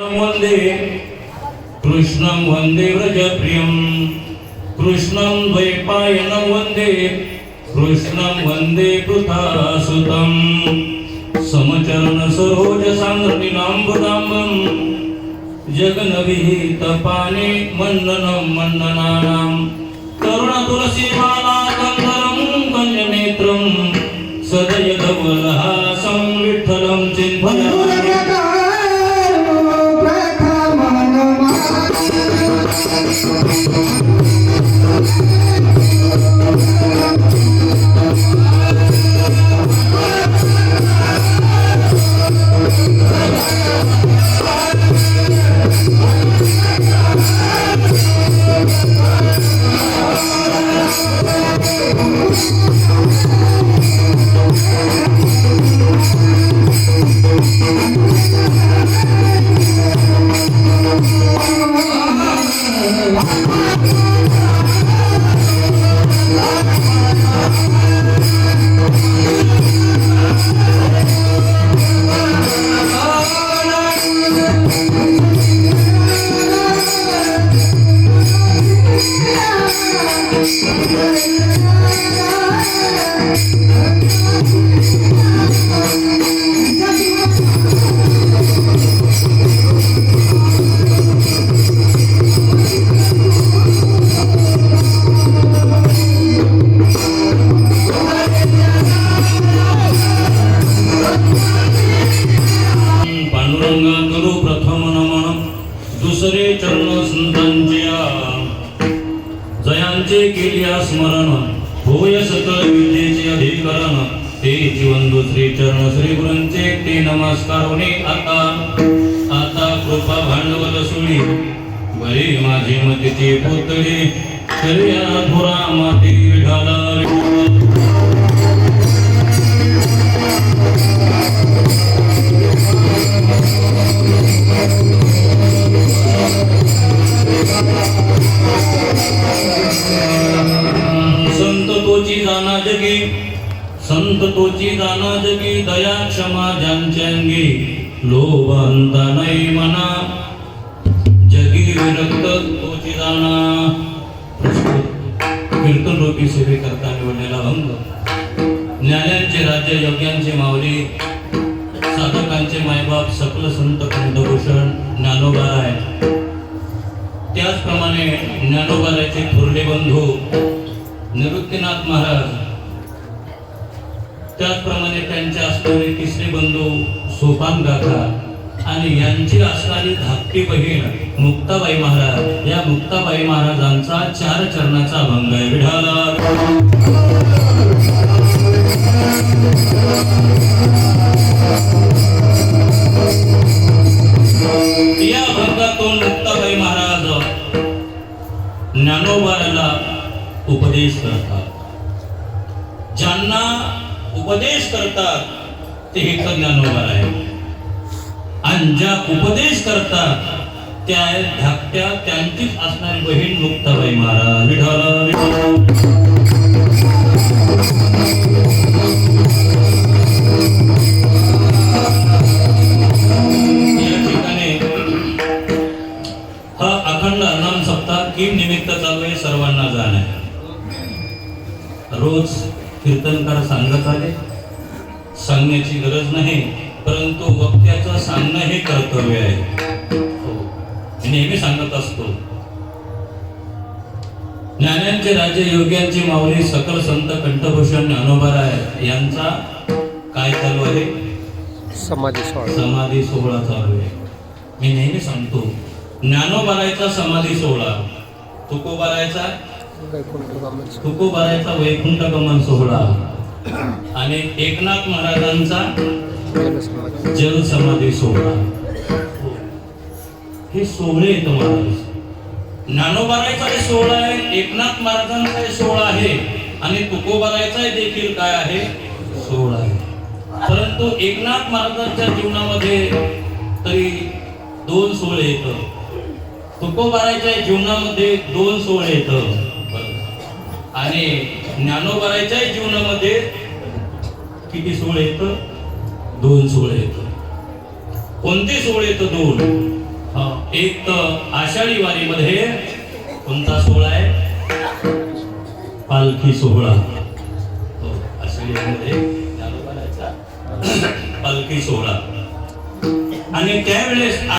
वन्दे। कृष्णं वन्दे व्रजप्रियं। कृष्णं द्वैपायनं वन्दे। कृष्णं वन्दे पृथासुतं समचरणसरोजसान्द्रनिलाम्बुदाम्बं जगनविहितपाने मण्डनं मण्डनानां करुणतुलसीमाला कन्दरं कन्यनेत्रं सदय विठ्ठलं Música स्मरण होय सकळ विद्येचे अधिकरण. ते जीवन दुसरी चरण श्री गुरूंचे ते नमस्कार होणे आता. आता कृपा भांडवल सुळी. बरे माझे मतीचे पुतळे. करिया थोरा माती विढाला संत तोची दाना जगी दया क्षमा ज्यांच्या अंगी लोभ नाही मना। जगी विरक्त तोची दाना। कीर्तन रूपी सेवे करता निवडलेला भंग। ज्ञानांचे राज्य योग्यांचे मावली। साधकांचे मायबाप सकल संत कंठभूषण ज्ञानोबा आहे त्याचप्रमाणे ज्ञानोबाराचे थोरले बंधू निवृत्तीनाथ महाराज। त्याचप्रमाणे त्यांचे असणारे तिसरे बंधू सोपान काका आणि यांची असणारी धाकटी बहीण मुक्ताबाई महाराज. या मुक्ताबाई महाराजांचा चार चरणाचा अभंग आहे. विढाला या अभंगातून मुक्ताबाई महाराज ज्ञानोबाला उपदेश करतात. उपदेश करतात ते एक ज्ञानोबा आहे. आणि ज्या उपदेश करतात त्या आहेत धाकट्या त्यांचीच असणारी बहीण मुक्ताबाई महाराज. विठाला या ठिकाणी हा अखंड नाम सप्ताह किम निमित्त चालू आहे सर्वांना जाण आहे. रोज कीर्तनकार सांगत आले. सांगण्याची गरज नाही परंतु वक्त्याचं सांगणं हे कर्तव्य आहे. हो. मी नेहमी सांगत असतो. ज्ञानांचे राजे योग्यांचे माऊली सकल संत कंठभूषण ज्ञानोबाराय यांचा काय चालू आहे? समाधी सोहळा. समाधी सोहळा चालू आहे. मी नेहमी सांगतो ज्ञानोबारायचा समाधी सोहळा तुकोबारायचा तुकोबारायचा वैकुंठ गमन सोहळा. आणि एकनाथ महाराजांचा जलसमाधी जल समाधी सोहळा. हे सोहळे आहेत महाराज. ज्ञानोबारायचा हे सोहळा आहे एकनाथ महाराजांचा हे सोहळा आहे आणि तुकोबारायचा देखील काय आहे? सोहळा आहे. परंतु एकनाथ महाराजांच्या जीवनामध्ये तरी दोन सोहळे येत तुकोबारायच्या जीवनामध्ये दोन सोहळे येतं आणि ज्ञानोबरायच्या जीवनामध्ये किती सोळ येत? दोन सोहळे येत. कोणते सोळ येत दोन? एक तर आषाढी वारीमध्ये कोणता सोहळा आहे? पालखी सोहळा. हो, आषाढी वारीमध्ये पालखी सोहळा. आणि त्यावेळेस